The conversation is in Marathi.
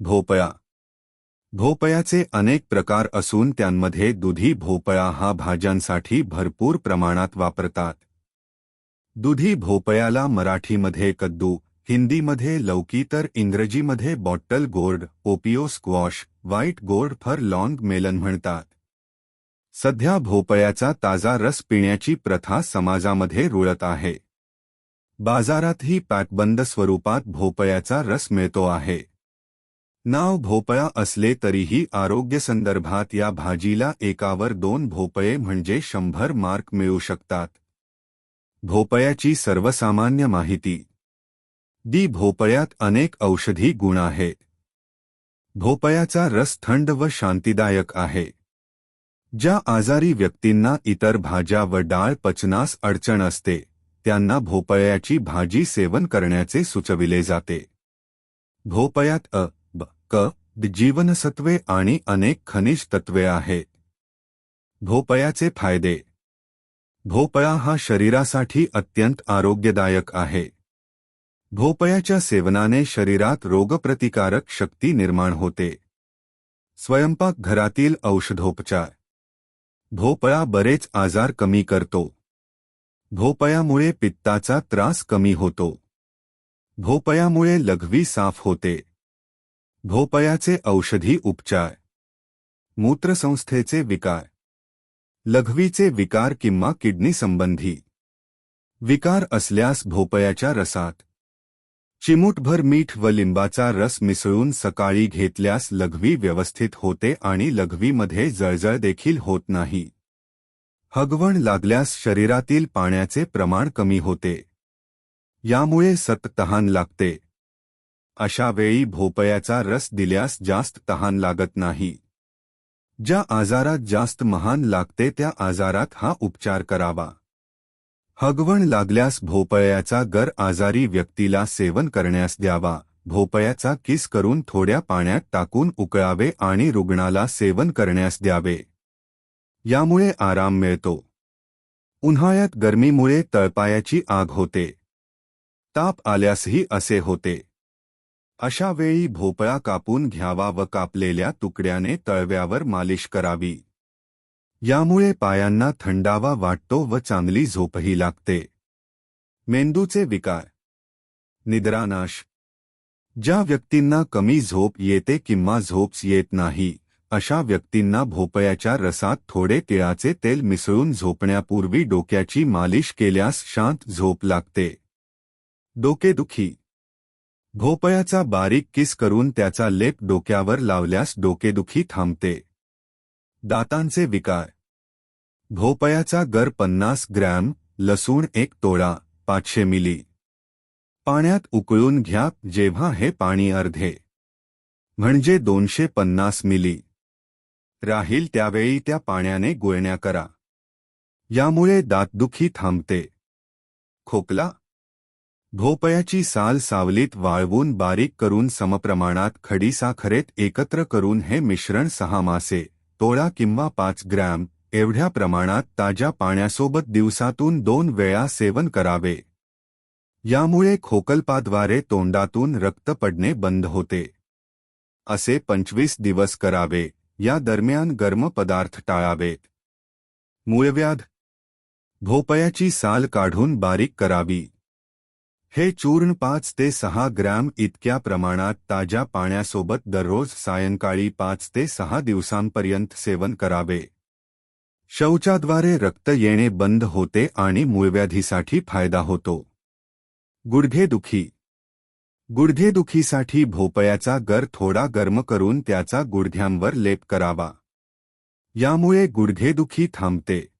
भोपळा भोपळ्याचे अनेक प्रकार असून त्यांमध्ये दुधी भोपळा हा भाज्यांसाठी भरपूर प्रमाणात वापरतात. दुधी भोपळ्याला मराठीमध्ये कद्दू, हिंदीमध्ये लौकी तर इंग्रजीमध्ये bottle gourd, opo squash, white gourd fur long melon म्हणतात. सध्या भोपळ्याचा ताज़ा रस पिण्याची प्रथा समाजामध्ये रुळत आहे. बाजारातही पॅकबंद स्वरूपात भोपळ्याचा रस मिळतो आहे. नाव भोपळा असले तरीही आरोग्यसंदर्भात या भाजीला एकावर दोन भोपळे म्हणजे शंभर मार्क मिळू शकतात. भोपळ्याची सर्वसामान्य माहिती. डी भोपळ्यात अनेक औषधी गुण आहेत भोपळ्याचा रस थंड व शांतिदायक आहे. ज्या आजारी व्यक्तींना इतर भाज्या व डाळ पचनास अडचण असते त्यांना भोपळ्याची भाजी सेवन करण्याचे सुचविले जाते. भोपळ्यात अ क जीवनसत्वे आणि अनेक खनिज तत्वे आहेत भोपळ्याचे फायदे. भोपळा हा शरीरासाठी अत्यंत आरोग्यदायक आहे. भोपळ्याच्या सेवनाने शरीरात रोगप्रतिकारक शक्ती निर्माण होते. स्वयंपाक घरातील औषधोपचार. भोपळा बरेच आजार कमी करतो. भोपळ्यामुळे पित्ताचा त्रास कमी होतो. भोपळ्यामुळे लघवी साफ होते. भोपयाचे औषधी उपचार. मूत्रसंस्थेचे विकार. लघवीचे विकार किंवा किडनी संबंधी. विकार असल्यास भोपयाच्या रसात. चिमूटभर मीठ व लिंबाचा रस मिसळून सकाळी घेतल्यास लघवी व्यवस्थित होते आणि लघवीमध्ये जळजळ देखील होत नाही. हगवण लागल्यास शरीरातील पाण्याचे प्रमाण कमी होते. यामुळे सत तहान लागते. अशा वेळी भोपळ्याचा रस दिल्यास जास्त तहान लागत नाही. ज्या आजारात जास्त महान लागते त्या आजारात हा उपचार करावा. हगवण लागल्यास भोपळ्याचा गर आजारी व्यक्तीला सेवन करण्यास द्यावा. भोपळ्याचा किस करून थोड्या पाण्यात टाकून उकळावे आणि रुग्णाला सेवन करण्यास द्यावे. यामुळे आराम मिळतो. उन्हाळ्यात गर्मीमुळे तळपायाची आग होते. ताप आल्यासही असे होते. अशा वेळी भोपळा कापून घ्यावा व कापलेल्या तुकड्याने तळव्यावर मालिश करावी. यामुळे पायांना थंडावा वाटतो व चांगली झोपही लागते. मेंदूचे विकार. निद्रानाश. ज्या व्यक्तींना कमी झोप येते किंवा झोप्स येत नाही अशा व्यक्तींना भोपळ्याच्या रसात थोडे तिळाचे तेल मिसळून झोपण्यापूर्वी डोक्याची मालिश केल्यास शांत झोप लागते. डोकेदुखी. भोपयाचा बारीक किस करून त्याचा लेप डोक्यावर लावल्यास डोकेदुखी थांबते. दातांचे विकार. भोपयाचा गर पन्नास ग्रॅम लसूण एक तोळा पाचशे मिली. पाण्यात उकळून घ्या जेव्हा हे पाणी अर्धे. म्हणजे दोनशे पन्नास मिली. राहील त्यावेळी त्या पाण्याने गुळण्या करा. यामुळे दातदुखी थांबते. खोकला. भोपळ्याची साल सावलीत वाळवून बारीक करून समप्रमाणात खडीसाखरेत एकत्र करून हे मिश्रण सहा मासे तोळा किंवा पाच ग्रॅम एवढ्या प्रमाणात ताज्या पाण्यासोबत दिवसातून दोन वेळा सेवन करावे. यामुळे खोकल्पाद्वारे तोंडातून रक्त पडणे बंद होते. असे पंचवीस दिवस करावे या दरम्यान गर्म पदार्थ टाळावेत. मूळव्याध. भोपळ्याची साल काढून बारीक करावी. हे चूर्ण पाच ते सहा ग्रॅम इतक्या प्रमाणात ताज्या पाण्यासोबत दररोज सायंकाळी पाच ते सहा दिवसांपर्यंत सेवन करावे. शौचाद्वारे रक्त येणे बंद होते आणि मूळव्याधीसाठी फायदा होतो. गुडघेदुखी. गुडघेदुखीसाठी भोपळ्याचा गर थोडा गर्म करून त्याचा गुडघ्यांवर लेप करावा. यामुळे गुडघेदुखी थांबते.